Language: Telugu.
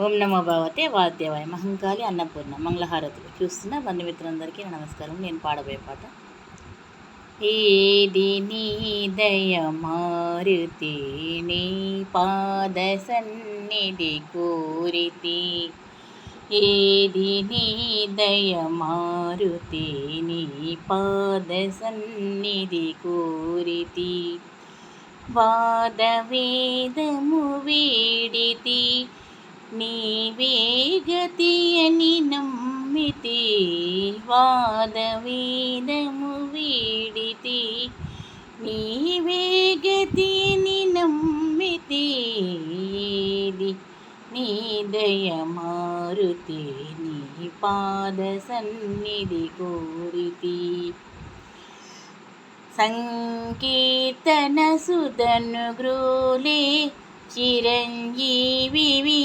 ఓం నమో భగవతే వాద్యవాయ మహంకాళి అన్నపూర్ణ. మంగళహారతులు. చూస్తున్న బంధుమిత్రులందరికీ నమస్కారం. నేను పాడబోయే పాట. ఏది నీ దయ మారుతి నీ పాద సన్నిధి కోరితి. ఏది నీ దయ మారుతి నీ పాద సన్నిధి కోరితి. వాదవేదము వీడితి. నీవే గతి అని నమ్మితే వాదవేదము వీడితే నీవే గతి అని నమ్మితే నీ దయ మారుతే నీ పాద సన్నిధి కోరితి. సంకీర్తన సుధను గ్రోలే చిరంజీవి